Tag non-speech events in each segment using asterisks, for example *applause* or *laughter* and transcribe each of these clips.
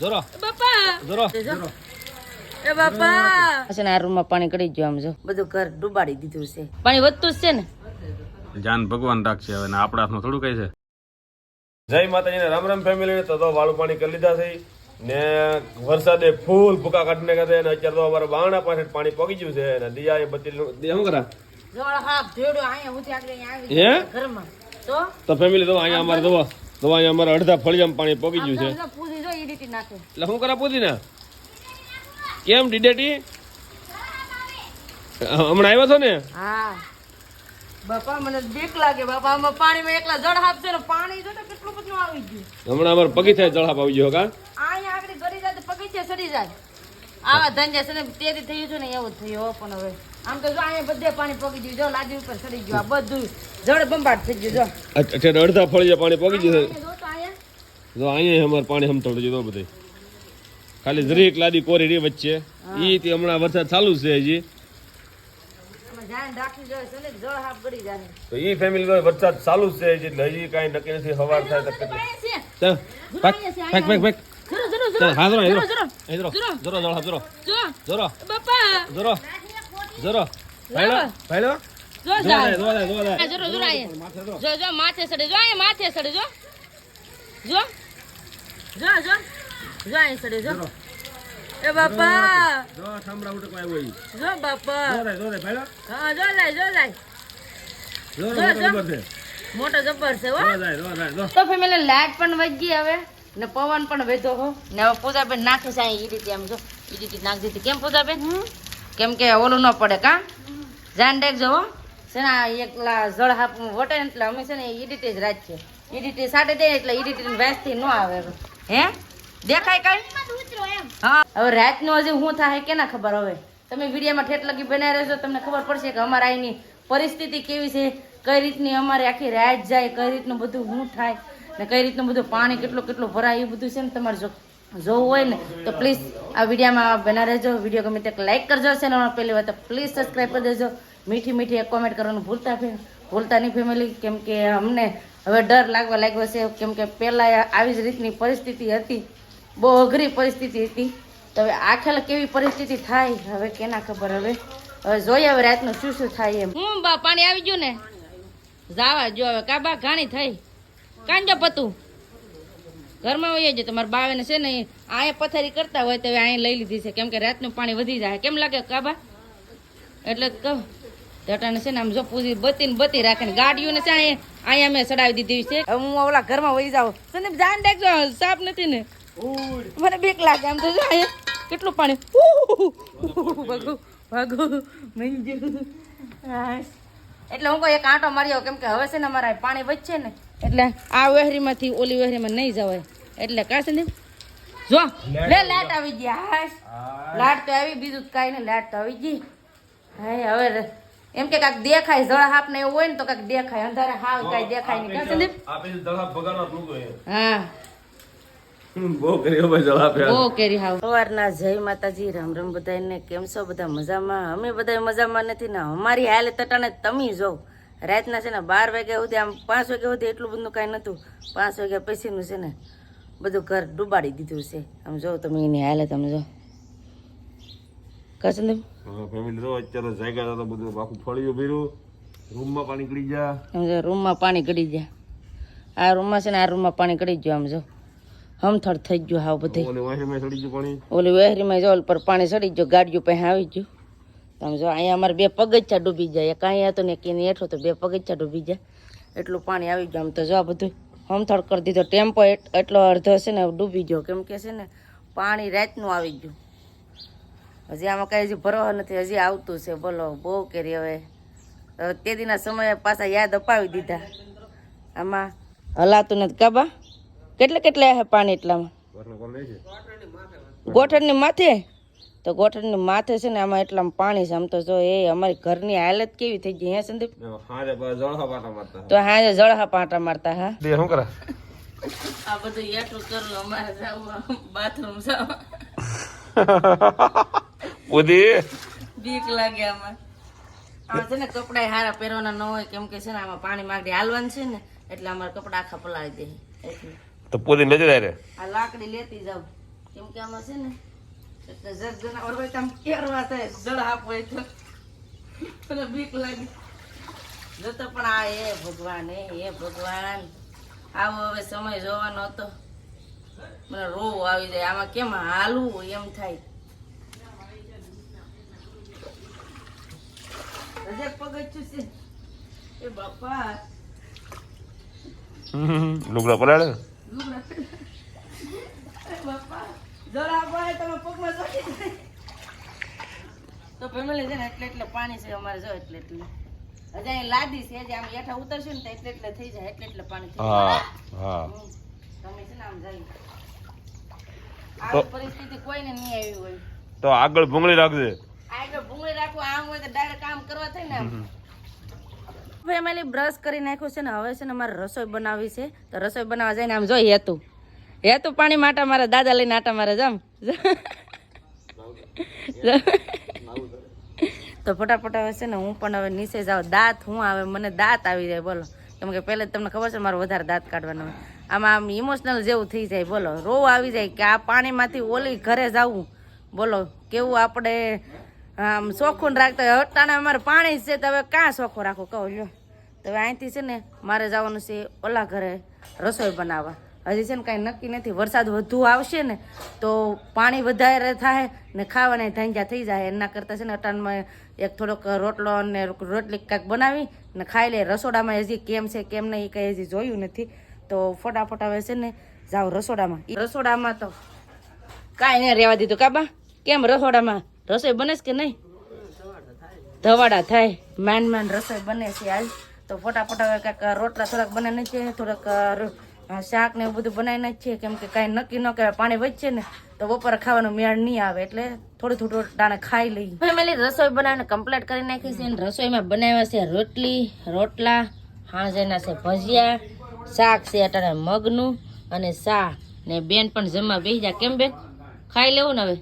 જોરો. બાપા. જોરો. એ બાપા. છે ને આ રૂમમાં પાણી કડી ગયું આમ જો. બધું ઘર ડૂબાડી દીધું છે. પાણી વધતું જ છે ને? જાન ભગવાન રાખશે હવે ને આપણા હાથમાં થોડું કઈ છે. જય માતાજીને રામ રામ ફેમિલી તો તો વાળું પાણી કરી લીધા છે. ને વરસાદે ફૂલ ભૂકા કાઢીને છે ને અત્યારે તો અમારા બાણા પાસે પાણી પગી ગયું છે ને દિયા એ બત્તી દિયા શું કરા? તો? ફેમિલી તો અહીંયા અમારે દવા દવા અહીંયા અમારે અડધા ફળિયામાં પાણી પગી ગયું છે. રીતે નાખે. એટલે શું કરા પૂછીને? કેમ ડીડેટી હમણાં આવ્યો છો ને? હા. બાપા મને બીક લાગે બાપા. આમાં પાણીમાં એકલા જળ હાફ ને પાણી જો ને કેટલું બધું આવી ગયું. હમણાં અમારે પગી થાય જળાપ આવી ગયો કા અહીંયા આગળ ગરી જાય તો પગી સડી જાય. આવા ધંધા છે ને તેથી થયું છે ને એવું થયું પણ હવે. આમ તો જો અહીંયા બધે પાણી પગી ગયું. જો લાદી ઉપર સડી ગયું. આ બધું જળ બંબાટ થઈ ગયું જો. અત્યારે અડધા ફળિયા પાણી પગી ગયું જો અહીંયા અમારે પાણી હમતળ જો બધે. ખાલી જરીક લાદી કોરી રહી વચ્ચે. ઈ તે હમણાં વરસાદ ચાલુ છે હજી. છે ને તો ઈ ફેમિલી તો વરસાદ ચાલુ છે હજી એટલે હજી કાંઈ નક્કી નથી સવાર થાય તો કેટલી. છે. જરો જરો જરો, બાપા. જરો, જરો. ભાઈલો, ભાઈલો. જો જાય જાય, જાય. માથે જો જો માથે સડે જો અહીંયા માથે સડે જો. જો. જો જો. જો અહીં સડે જો. એ બાપા. જો, આવ્યો ઈ. જો બાપા. ભાઈલો. હા જો જો જો, જો, મોટો જો. જબર છે. હો. જો. તો ફેમિલી લાઈટ પણ હવે ને પવન પણ વેધો હો. ને હવે પૂજાબેન નાખે છે અહીં ઈ રીતે આમ જો. ઈ રીતે નાખી દીધી. કેમ પૂજાબેન? કેમ કે ઓલું ન પડે કા? જાન દેખજો હો. છે ને એકલા જળ હાપ વટે એટલે અમે છે ને ઈ રીતે જ રાખીએ. ઈ રીતે સાટે દે એટલે ઈ રીતે વેસથી ન આવે. હે? દેખાય કઈ? હા. હવે રાતનું હજી શું થાય કે ના ખબર હવે? તમે વિડીયામાં ઠેઠ લગી બનાવી રહેશો તમને ખબર પડશે કે અમારા અહીંની પરિસ્થિતિ કેવી છે, કઈ રીતની અમારે આખી રાત જાય, કઈ રીતનું બધું શું થાય, ને કઈ રીતનું બધું પાણી કેટલું કેટલું ભરાય, એ બધું છે ને તમારે જો જોવું હોય ને, તો પ્લીઝ આ વિડીયામાં બના રહેજો. વીડિયો ગમે તે લાઈક કરજો ચેનલમાં પહેલી વાર તો પ્લીઝ સબસ્ક્રાઈબ કરી દેજો. મીઠી મીઠી એક કોમેન્ટ કરવાનું ભૂલતા ફે- ભૂલતા નહીં ફેમિલી કેમ કે અમને હવે ડર લાગવા લાગ્યો છે. કેમ કે પહેલાં આવી જ રીતની પરિસ્થિતિ હતી. બહુ અઘરી પરિસ્થિતિ હતી. તો હવે આખેલ કેવી પરિસ્થિતિ થાય? હવે કેના ખબર હવે? હવે જોઈએ હવે રાતનું શું શું થાય એમ. હું બા પાણી આવી ગયું ને? જાવા જો હવે કાબા ઘાણી થઈ? કાંજો પતું. ઘરમાં હોય છે તમારા બાવેને છે ને અહીંયા પથારી કરતા હોય તો હવે અહીંયા લઈ લીધી છે. કેમ કે રાતનું પાણી વધી જાય. કેમ લાગે કાબા એટલે જ કહું. દટાને છે ને આમ જો પૂરી બતી ને બતી રાખે ને ગાડીઓને છે અહીંયા અહીંયા મેં ચડાવી દીધી છે. હવે હું ઓલા ઘરમાં વહી જાઉં. સંદીપ જાન રાખજો સાપ નથી ને. મને બીક લાગે આમ તો જો અહીંયા કેટલું પાણી. ભાગો ભાગો મંજુ. એટલે હું કોઈ એક આંટો માર્યો કેમ કે હવે છે ને અમારા પાણી વચ્ચે ને. એટલે આ વહેરીમાંથી ઓલી વહેરીમાં નહીં જવાય. એટલે કા સંદીપ જો લે લાટ આવી ગઈ. હાશ લાટ તો આવી બીજું તો કાંઈ નહીં લાટ તો આવી ગઈ. હાય હવે એમ કે કાંઈક દેખાય જળ હાપ ને એવું હોય ને તો કાંઈક દેખાય અંધારે હાવ કાંઈ દેખાય નહીં. સંદીપ? ભગાડવા હા. બહુ ભાઈ. બહુ કેરી હાવ. સવારના જય માતાજી રામ રામ બધાને કેમ છો બધા મજામાં? અમે બધા મજામાં નથી ને અમારી હાલ તટાને તમે જો. રાતના છે ને બાર વાગ્યા સુધી આમ પાંચ વાગ્યા સુધી એટલું બધું કાંઈ નહોતું. પાંચ વાગ્યા પછીનું છે ને બધું ઘર ડૂબાડી દીધું છે. આમ જો તમે એની હાલત આમ જો. કસંદ હા, તો અત્યારે જાગ્યા હતા બધું આખું ફળિયું ભર્યું. રૂમમાં પાણી ગળી જા રૂમમાં પાણી ગળી જા આ રૂમમાં છે ને આ રૂમમાં પાણી ગળી ગયું આમ જો. હમથડ થઈ ગયું હાવ બધે. ઓલી વાંસળીમાં સડી ગયું પાણી. ઓલી વહેરીમાં જો પર પાણી સડી ગયું ગાડીઓ પાસે આવી ગયું. તમે જો અહીંયા અમારે બે પગથિયા ડૂબી જાય. એક અહીંયા હતો ને એક એની હેઠો તો બે પગથિયા ડૂબી જાય. એટલું પાણી આવી ગયું આમ તો જો આ બધું. હમથડ કરી દીધો. ટેમ્પો એટ- એટલો અડધો છે ને ડૂબી ગયો. કેમ કે છે ને પાણી રાતનું આવી ગયું. હજી આમાં કાંઈ હજી ભરવા નથી હજી આવતું છે બોલો બહુ કેરી હવે. હવે તે દીના સમયે પાછા યાદ અપાવી દીધા. આમાં હલાતું નથી કાબા કેટલે કેટલે આવે પાણી એટલામાં? ગોઠણની માથે? તો ગોઠણની માથે છે ને આમાં એટલામાં પાણી છે. આમ તો જો એ અમારી ઘરની હાલત કેવી થઈ ગઈ હે સંદીપ? હારે બસ જળહા પાટા મારતા તો હાજે જળહા પાટા મારતા હા? શું કરે? આ બધું એટલું કરવું અમારે જવું બાથરૂમ જવા. *laughs* ઉદી. બીક લાગે આમાં. આમાં છે ને કપડા હારા પહેરવાના ન હોય કેમ કે છે ને આમાં પાણી માંગડી હાલવાનું છે ને એટલે અમારે કપડા આખા પલાળી દે. તો નથી જાય રે આ લાકડી લેતી જાવ કેમ કે આમાં છે ને એટલે જગ જનાવર હોય તો આમ કેરવા થાય જળ આપ હોય તો. મને બીક લાગે. જતો પણ આ એ ભગવાન એ હે ભગવાન. આવો હવે સમય જોવાનો હતો. મને રોવ આવી જાય. આમાં કેમ હાલવું એમ થાય રજક પગથિયું છે. એ બાપા. લુગડા પલાળે? લુગડા. બાપા. જરા પડે તમે પગમાં ચોટી તો ફેમિલી છે ને એટલે એટલે પાણી છે અમારે જો એટલે એટલે. હજી અહીં લાદી છે આમ હેઠા ઉતરશું ને તો એટલે એટલે થઈ જાય એટલે એટલે પાણી. તમે છે ને આમ જઈ આવી પરિસ્થિતિ કોઈને નહીં આવી હોય. તો આગળ ભૂંગળી રાખજે. આગળ ભૂંગળી રાખવું આમ હોય તો ડાયરેક્ટ કામ કરવા થાય ને ફેમિલી બ્રશ કરી નાખ્યું છે ને હવે છે ને મારે રસોઈ બનાવવી છે. તો રસોઈ બનાવવા જઈને આમ જોઈ હેતુ. હેતુ પાણી માટે મારા દાદા લઈને આટા મારે જમ તો ફટાફટ હવે છે ને હું પણ હવે નીચે જાઉં. દાંત હું આવે મને દાંત આવી જાય બોલો. કેમ કે પહેલે તમને ખબર છે મારે વધારે દાંત કાઢવાનો આમાં આમ ઇમોશનલ જેવું થઈ જાય બોલો. રોવ આવી જાય કે આ પાણીમાંથી ઓલી ઘરે જવું. બોલો કેવું આપણે આમ ચોખ્ખું રાખતા હોય. અટાણે અમારે પાણી છે, તો હવે ક્યાં ચોખ્ખું રાખો? કહો, લ્યો. તો હવે અહીંથી છે ને મારે જવાનું છે ઓલા ઘરે રસોઈ બનાવવા. હજી છે ને કાંઈ નક્કી નથી. વરસાદ વધુ આવશે ને, તો પાણી વધારે થાય ને ખાવાના ધાંજા થઈ જાય. એના કરતાં છે ને અટાણમાં એક થોડોક રોટલો અને રોટલી કાંઈક બનાવી ને ખાઈ લે. રસોડામાં હજી કેમ છે, કેમ નહીં કંઈ હજી જોયું નથી. તો ફટાફટ હવે છે ને જાઓ રસોડામાં. રસોડામાં તો કાંઈ નહીં રહેવા દીધું. કાબા કેમ રસોડામાં? રસોઈ બને છે કે નહીં? ધવાડા થાય. માંડ માંડ રસોઈ બને છે આજ તો ફટાફટ હવે કાંઈક રોટલા થોડાક બનાવીને છે થોડાક શાક ને એવું બધું બનાવીને જ છે કેમ કે કાંઈ નક્કી ન કહેવાય પાણી વધશે ને તો બપોરે ખાવાનું મેળ નહીં આવે એટલે થોડું થોડું દાણે ખાઈ લઈએ. ફેમિલી રસોઈ બનાવીને કમ્પ્લીટ કરી નાખી છે રસોઈમાં બનાવ્યા છે રોટલી રોટલા હાંજેના છે ભજીયા શાક છે અટાણે મગનું અને સા ને બેન પણ જમવા બેસી જા. કેમ બેન? ખાઈ લેવું ને હવે?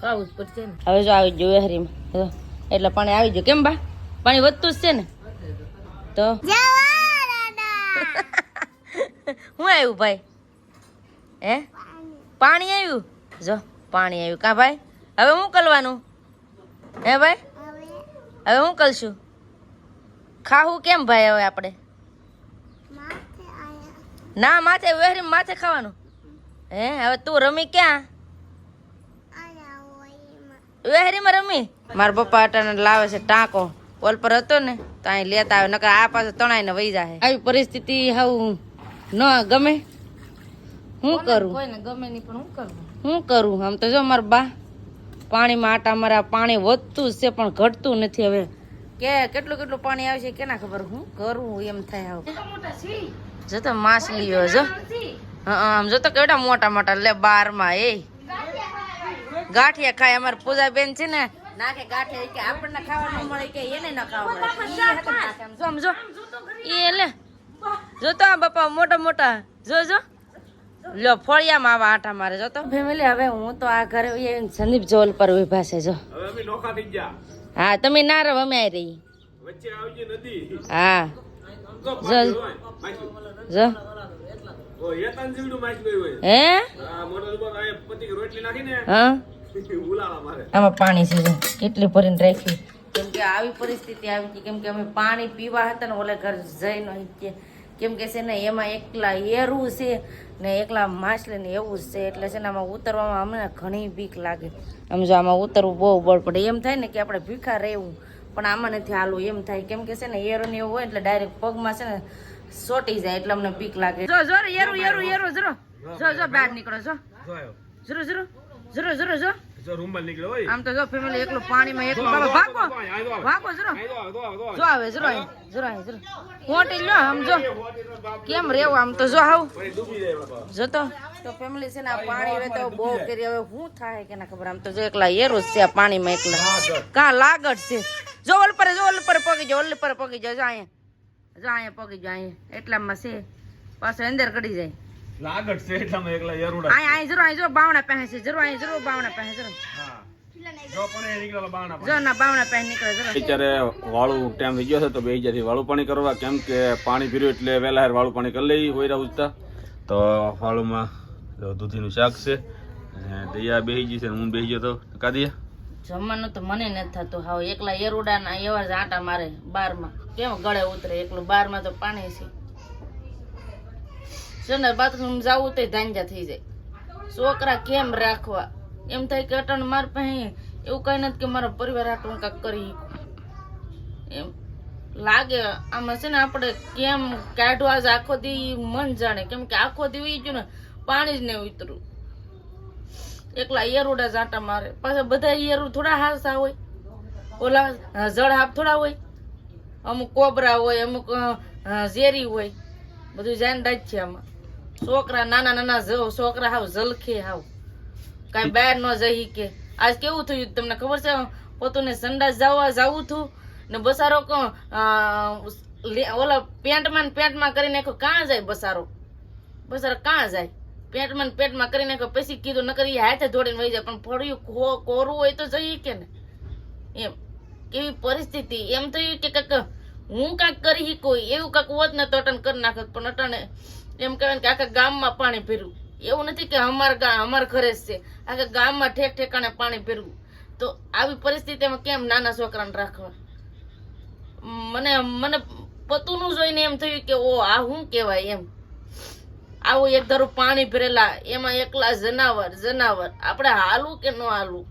ખાવું જ પડશે ને. હવે જો આવી ગયું વેહરીમાં. જો એટલે પાણી આવી ગયું. કેમ બા? પાણી વધતું જ છે ને. તો? હું આવ્યું ભાઈ? હે? પાણી આવ્યું? જો પાણી આવ્યું. કા ભાઈ? હવે હું કરવાનું? હે ભાઈ? હવે હું કરશું? ખાવું કેમ ભાઈ હવે આપણે? ના માથે વહેરી માથે ખાવાનું. હે હવે તું રમી ક્યાં? વેહરીમાં રમી? મારા પપ્પા અટાણે લાવે છે ટાંકો. ઓલ પર હતો ને તો અહીં લેતા આવે નકર આ પાસે તણાઈને વહી જાય આવી પરિસ્થિતિ હાવ ન ગમે. હું કરું? કોઈને ગમે નહીં પણ હું કરું? હું કરું? આમ તો જો મારા બા પાણીમાં આટા મારા પાણી વધતું જ છે પણ ઘટતું નથી હવે. કે કેટલું કેટલું પાણી આવે છે કેના ખબર? હું કરું એમ થાય હવે. જો તો માછલીઓ જો. હા આમ જો તો કેવડા મોટા મોટા લે બારમાં એ. ગાંઠિયા ખાય. અમારે પૂજા બેન છે ને નાખે ગાંઠિયા. કે આપણને ખાવા ન મળે કે એને ન ખાવા મળે. જો સમજો એ લે. જો તો આ બાપા મોટા મોટા. જો જો. લો ફળિયામાં આવા આટા મારે જો તો. ફેમિલી હવે હું તો આ ઘરે સંદીપ જોલ પર ઊભા છે જો. હવે અમે નોખા થઈ ગયા. હા તમે ના રહો અમે આવી રહી વચ્ચે આવી ગઈ હા. જો. હોય. હે? આ મોટા ઉપર આ પતિક રોટલી નાખીને હા. આમાં પાણી છે જો. કેટલી ભરીને રાખી. કેમ કે આવી પરિસ્થિતિ આવી હતી. કેમ કે અમે પાણી પીવા હતા ને ઓલે ઘર જઈ નહીં કે કેમ કે છે ને એમાં એકલા એરું છે ને એકલા માછલી ને એવું જ છે. એટલે છે ને આમાં ઉતરવામાં અમને ઘણી બીક લાગે. આમ જો આમાં ઉતરવું બહુ બળ પડે. એમ થાય ને કે આપણે ભીખા રહેવું. પણ આમાં નથી હાલવું. એમ થાય. કેમ કે છે ને એરું ને એવું હોય એટલે ડાયરેક્ટ પગમાં છે ને સોટી જાય. એટલે અમને બીક લાગે. જો જો એરું એરું એરું જરો. જો જો બહાર નીકળો જો. જો આવ્યો. જરો જરો જરો. જરો જો રૂમમાં નીકળ્યો હોય આમ તો જો ફેમિલી એકલું પાણીમાં એકલું બાબા ભાગો. ભાગો જરો. જો, જો, જો. જો આવે જરો અહીં જરો અહીં જરો. મોટી લો આમ જો. કેમ રેવું આમ તો જો હાવ. પછી ડૂબી જાય બાપા. જો તો તો ફેમિલી છે ને આ પાણી હવે તો બહુ કરી હવે શું થાય કે ના ખબર? આમ તો જો એકલા એરું છે આ પાણીમાં એકલા. કા લાગડ છે? જો ઓલ પર જો ઓલ પર પગી જાઓ ઓલ પર પગી જાઓ. જો અહીંયા જો અહીંયા પગી જાઓ અહીંયા. એટલામાં છે. પાછો અંદર કડી જાય. લાગટ છે એટલામાં એકલા યરુડા આય આય જરો આય જરો બાવણા પહે છે જરો આય જરો બાવણા પહે જરો. હા. જો પણ એ નીકળેલા જો ના બાવણા પહે નીકળે જરો. અત્યારે વાળું ટાઈમ થઈ ગયો છે તો બે હજારથી વાળું પાણી કરવા કેમ કે પાણી પીર્યું એટલે વેલા હેર વાળું પાણી કરી લઈ હોય ઉજતા. તો વાળુમાં જો દૂધીનું શાક છે અને દયા બેસી ગઈ છે હું બેસી ગયો તો. કાદિયા? જમવાનું તો મને નથી થતું. હાવ એકલા એરુડાના એવા જ આટા મારે બારમાં. કેમ ગળે ઉતરે? એકલું બારમાં તો પાણી છે. છે ને બાથરૂમ જવું તો ધાંજા થઈ જાય. છોકરા કેમ રાખવા? એમ થાય કે અટણ માર પાસે એવું કઈ નથી કે મારો પરિવાર આટલું કાંક કરી એમ લાગે આમાં છે ને આપણે કેમ કાઢવા જ આખો દી મન જાણે. કેમ કે આખો દી ઉઈ ગયું ને પાણી જ નહીં ઉતરું. એકલા એરુડા જાટા મારે. પાછા બધા એરુ થોડા હાસા હોય. ઓલા જળ હાફ થોડા હોય. અમુક કોબરા હોય, અમુક ઝેરી હોય. બધું જાણ જ છે આમાં. છોકરા નાના નાના છોકરા હાવ જલખે હાવ. કાંઈ બહાર ન જઈ કે આજ કેવું થયું તમને ખબર છે? પોતુને સંડાસ જવા જાવું થયું ને બસારો ઓલા પેન્ટમાં ને પેન્ટમાં કરી નાખ્યો, કાં જાય બસારો? બસારો કાં જાય? પેન્ટમાં ને પેટમાં કરી નાખ્યો, પછી કીધું ન કરી હાથે ધોડીને વહી જાય, પણ ફળિયું કોરું હોય તો જઈએ કે ને. એમ. કેવી પરિસ્થિતિ? એમ થયું કે કાંક હું કાંઈક કરી કોઈ એવું કાંક હોત ને તો અટન કરી નાખત, પણ અટાણે એમ કહેવાય કે આખા ગામમાં પાણી ભર્યું. એવું નથી કે અમાર ગામ અમાર ઘરે જ છે. આખા ગામમાં ઠેક ઠેકાણે પાણી ભર્યું. તો આવી પરિસ્થિતિમાં કેમ નાના છોકરાને રાખવા? મને મને પતુનું જોઈને એમ થયું કે ઓ આ શું કહેવાય એમ. આવું એક ધારું પાણી ભરેલા, એમાં એકલા જનાવર જનાવર. આપણે હાલવું કે ન હાલવું?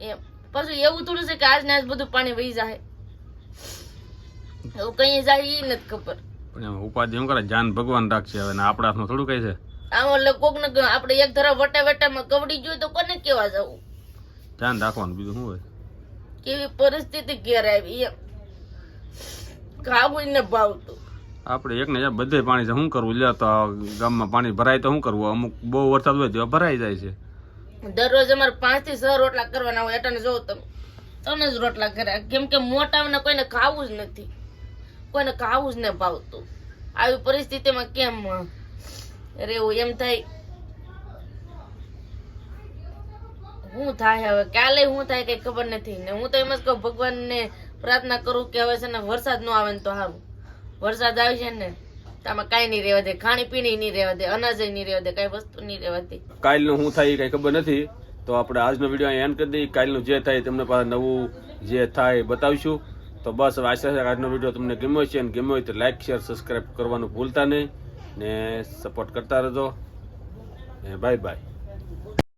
એમ. પછી એવું થોડું છે કે આજ ને આજ બધું પાણી વહી જાય. એવું કઈ જાય એ નથી ખબર. પણ ઉપાધિ શું કરે? જાન ભગવાન રાખશે હવે આપણા હાથમાં થોડું કઈ છે. આમ એટલે કોક ને આપણે એક ધારા વટા વટામાં કવડી જોઈએ તો કોને કેવા જવું? ધ્યાન રાખવાનું બીજું શું હોય? કેવી પરિસ્થિતિ ઘેર આવી એમ. ખાવું ને ભાવતું. આપણે એક ને બધે પાણી છે. શું કરવું? લે તો ગામમાં પાણી ભરાય તો શું કરવું? અમુક બહુ વરસાદ હોય તો ભરાઈ જાય છે. દરરોજ અમારે પાંચથી છ રોટલા કરવાના હોય. એટલે જોઉં તમે ત્રણ જ રોટલા કર્યા. કેમ કે મોટાને કોઈને ખાવું જ નથી. કોઈને ખાવું જ ન ભાવતું. આવી પરિસ્થિતિમાં કેમ રહેવું? એમ થાય, હું થાય હવે? કાલે હું થાય કઈ ખબર નથી. ને હું તો એમ જ કહું, ભગવાનને પ્રાર્થના કરું કે હવે છે ને વરસાદ ન આવે ને તો સારું. વરસાદ આવી છે ને આમાં કાંઈ નહીં રહેવા દે. ખાણી પીણી નહીં રહેવા દે, અનાજ નહીં રહેવા દે, કઈ વસ્તુ નહીં રહેવાતી કાલનું શું થાય કઈ ખબર નથી, તો આપણે આજનો વીડિયો એન્ડ કરી દઈએ. કાલનું જે થાય તમને પાસે નવું જે થાય બતાવીશું. તો બસ હવે આશા આજનો વીડિયો તમને ગમ્યો છે અને ગમ્યો હોય તો લાઈક શેર સબસ્ક્રાઈબ કરવાનું ભૂલતા નહીં ને સપોર્ટ કરતા રહેજો બાય બાય